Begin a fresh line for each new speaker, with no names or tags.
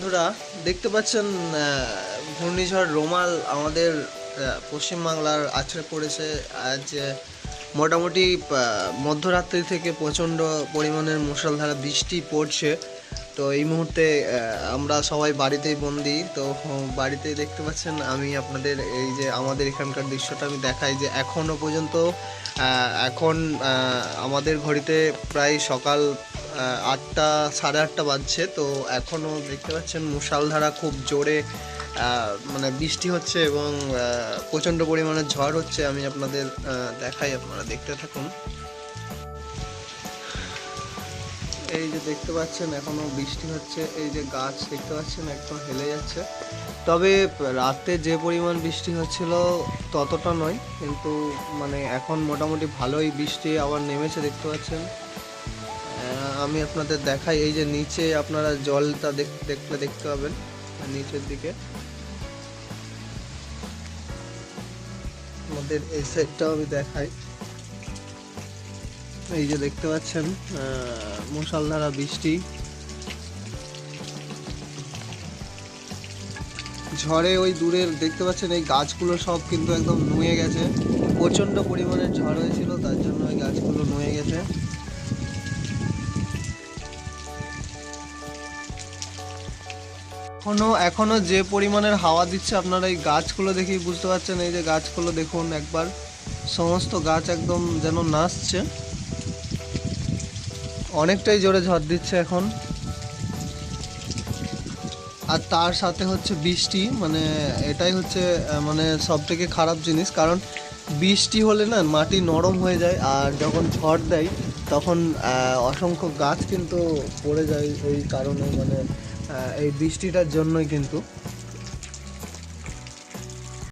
বন্ধুরা, দেখতে পাচ্ছেন ঘূর্ণিঝড় রোমাল আমাদের পশ্চিমবাংলার আছড়ে পড়েছে। আজ মোটামুটি মধ্যরাত্রি থেকে প্রচণ্ড পরিমাণের মুষলধারা বৃষ্টি পড়ছে। তো এই মুহূর্তে আমরা সবাই বাড়িতেই বন্দি। তো বাড়িতেই দেখতে পাচ্ছেন, আমি আপনাদের, এই যে আমাদের এখানকার দৃশ্যটা আমি দেখাই যে এখনও পর্যন্ত এখন আমাদের ঘড়িতে প্রায় সকাল আটটা, সাড়ে আটটা বাজছে, তো এখনও দেখতে পাচ্ছেন মুষালধারা খুব জোরে মানে বৃষ্টি হচ্ছে এবং প্রচণ্ড পরিমাণে ঝড় হচ্ছে। আমি আপনাদের দেখাই, আপনারা দেখতে থাকুন। এই যে দেখতে পাচ্ছেন এখনও বৃষ্টি হচ্ছে। এই যে গাছ দেখতে পাচ্ছেন, একদম হেলে যাচ্ছে। তবে রাতে যে পরিমাণ বৃষ্টি হচ্ছিল, ততটা নয়, কিন্তু মানে এখন মোটামুটি ভালোই বৃষ্টি আবার নেমেছে, দেখতে পাচ্ছেন। আমি আপনাদের দেখাই এই যে নিচে আপনারা জলটা দেখ- দেখলে দেখতে পাবেন নিচের দিকে। আমাদের এই সাইডটাও আমি দেখাই। এই যে দেখতে পাচ্ছেন আহ, মুষলধারা বৃষ্টি। ঝড়ে ওই দূরের দেখতে পাচ্ছেন এই গাছগুলো সব কিন্তু একদম নুয়ে গেছে। প্রচণ্ড পরিমাণে ঝড় হয়েছিল তার জন্য ওই গাছগুলো নুয়ে গেছে। এখনও এখনও যে পরিমাণের হাওয়া দিচ্ছে আপনারা এই গাছগুলো দেখেই বুঝতে পারছেন, এই যে গাছগুলো দেখুন একবার, সমস্ত গাছ একদম যেন নাচছে। অনেকটাই জোরে ঝড় দিচ্ছে এখন। আর তার সাথে হচ্ছে বৃষ্টি মানে এটাই হচ্ছে মানে সব থেকে খারাপ জিনিস, কারণ বৃষ্টি হলে না মাটি নরম হয়ে যায়, আর যখন ঝড় দেয়, তখন অসংখ্য গাছ কিন্তু পড়ে যায়, এই কারণে মানে এই বৃষ্টিটার জন্যই কিন্তু